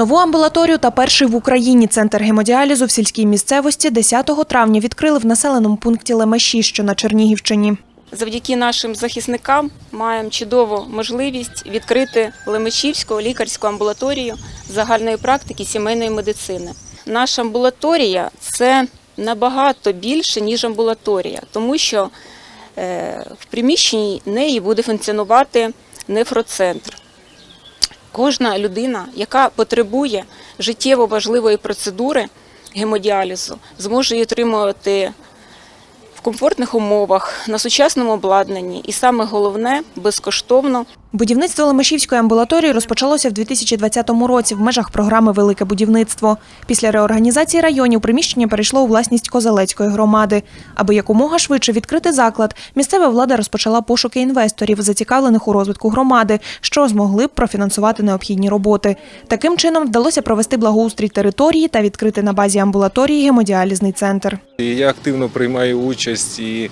Нову амбулаторію та перший в Україні центр гемодіалізу в сільській місцевості 10 травня відкрили в населеному пункті Лемеші, що на Чернігівщині. Завдяки нашим захисникам маємо чудову можливість відкрити Лемешівську лікарську амбулаторію загальної практики сімейної медицини. Наша амбулаторія це набагато більше, ніж амбулаторія, тому що е, в приміщенні неї буде функціонувати нефроцентр. Кожна людина, яка потребує життєво важливої процедури гемодіалізу, зможе її отримувати в комфортних умовах, на сучасному обладнанні. І саме головне безкоштовно Будівництво Лемешівської амбулаторії розпочалося в 2020 році в межах програми Велике будівництво. Після реорганізації районів приміщення перейшло у власність Козелецької громади. Аби якомога швидше відкрити заклад, місцева влада розпочала пошуки інвесторів, зацікавлених у розвитку громади, що змогли б профінансувати необхідні роботи. Таким чином вдалося провести благоустрій території та відкрити на базі амбулаторії гемодіалізний центр. Я активно приймаю участь і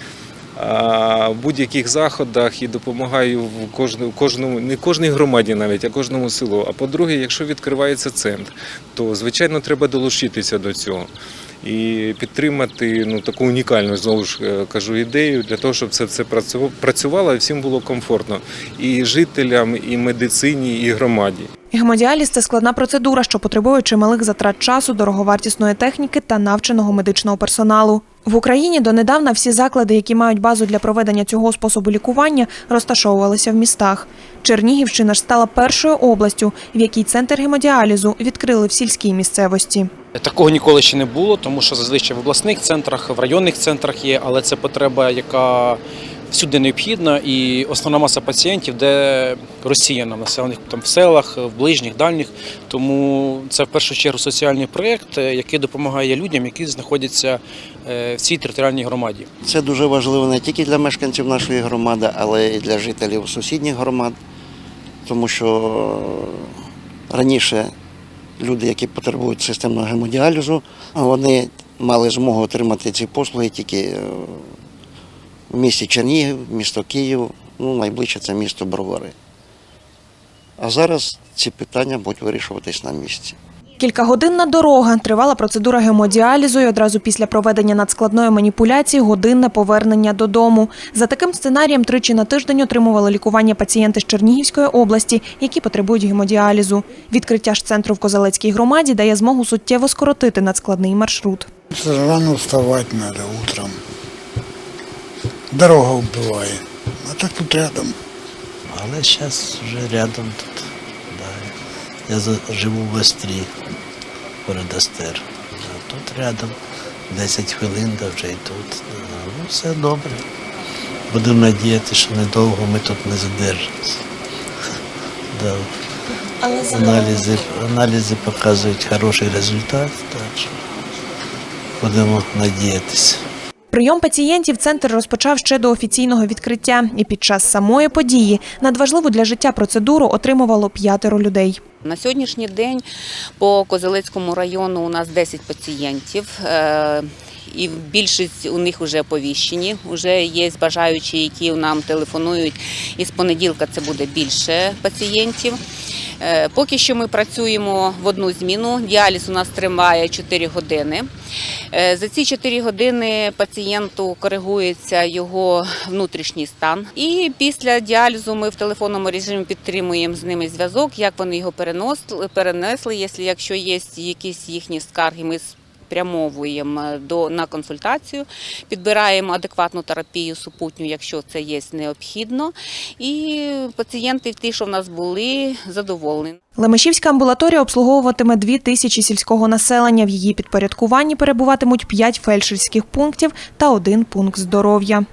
в будь-яких заходах і допомагаю в кожному, кожному, не кожній громаді навіть, а кожному селу. А по-друге, якщо відкривається центр, то звичайно треба долучитися до цього. І підтримати ну таку унікальну знову ж е, кажу ідею для того, щоб це все працювало- працювало і всім було комфортно і жителям, і медицині, і громаді. Гемодіаліз – це складна процедура, що потребує чималих затрат часу, дороговартісної техніки та навченого медичного персоналу. В Україні донедавна всі заклади, які мають базу для проведення цього способу лікування, розташовувалися в містах. Чернігівщина ж стала першою областю, в якій центр гемодіалізу відкрили в сільській місцевості. Такого ніколи ще не було, тому що зазвичай в обласних центрах, в районних центрах є, але це потреба, яка всюди необхідна, і основна маса пацієнтів, де розсіяна в населених там в селах, в ближніх, дальніх. Тому це в першу чергу соціальний проєкт, е, який допомагає людям, які знаходяться е, в цій територіальній громаді. Це дуже важливо не тільки для мешканців нашої громади, але й для жителів сусідніх громад, тому що раніше люди, які потребують системного гемодіалізу, вони мали змогу отримати ці послуги тільки е, в місті Чернігів, місто Київ, ну найближче це місто Бровари. А зараз ці питання будуть вирішуватись на місці. Кількагодинна дорога, тривала процедура гемодіалізу і одразу після проведення надскладної маніпуляції годинне повернення додому. За таким сценарієм тричі на тиждень отримували лікування пацієнти з Чернігівської області, які потребують гемодіалізу. Відкриття ж центру в Козелецькій громаді дає змогу суттєво скоротити надскладний маршрут. Рано вставать надо утром. Дорога убиває. А так тут рядом. Але зараз вже рядом тут. Да. Я живу в Острі, поряд Астер. А тут рядом 10 хвилин, да вже і тут. Да. Ну, все добре. Будемо надіятися, що недовго ми тут не задержимося. Да. Аналізи, аналізи показують хороший результат, так що будемо надіятися. Прийом пацієнтів центр розпочав ще до офіційного відкриття, і під час самої події надважливу для життя процедуру отримувало п'ятеро людей. На сьогоднішній день по Козелецькому району у нас 10 пацієнтів. е, І більшість у них вже повіщені. Уже є бажаючі, які нам телефонують. І з понеділка це буде більше пацієнтів. Е, Поки що ми працюємо в одну зміну. Діаліз у нас триває 4 години. Е, За ці 4 години пацієнту коригується його внутрішній стан. І після діалізу ми в телефонному режимі підтримуємо з ними зв'язок, як вони його перенесли. Якщо є якісь їхні скарги, ми спрямовуємо до на консультацію, підбираємо адекватну терапію супутню, якщо це є необхідно. І пацієнти, ті, що в нас були, задоволені. Лемешівська амбулаторія обслуговуватиме дві тисячі сільського населення. В її підпорядкуванні перебуватимуть п'ять фельдшерських пунктів та один пункт здоров'я.